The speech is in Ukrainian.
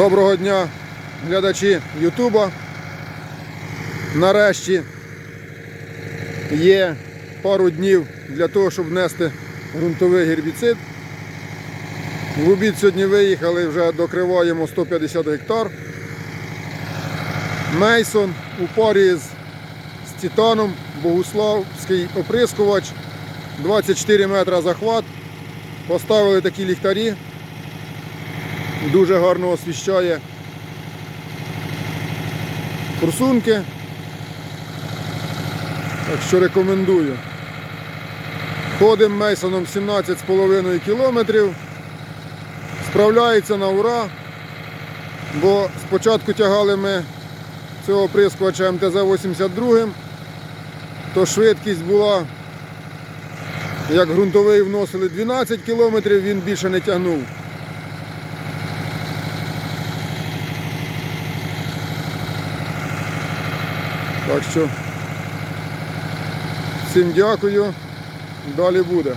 Доброго дня, глядачі Ютуба. Нарешті є пару днів для того, щоб внести ґрунтовий гербіцид. В обід сьогодні виїхали, вже докриваємо 150 гектар. Мейсон у парі з, Титаном, Богуславський оприскувач, 24 метра захват. Поставили такі ліхтарі, дуже гарно освіщає форсунки. Так що рекомендую. Ходимо Мейсоном 17,5 кілометрів. Справляється на ура, бо спочатку тягали ми цього прискувача МТЗ-82, то швидкість була, як ґрунтовий вносили 12 кілометрів, він більше не тягнув. Так що всім дякую. Далі буде.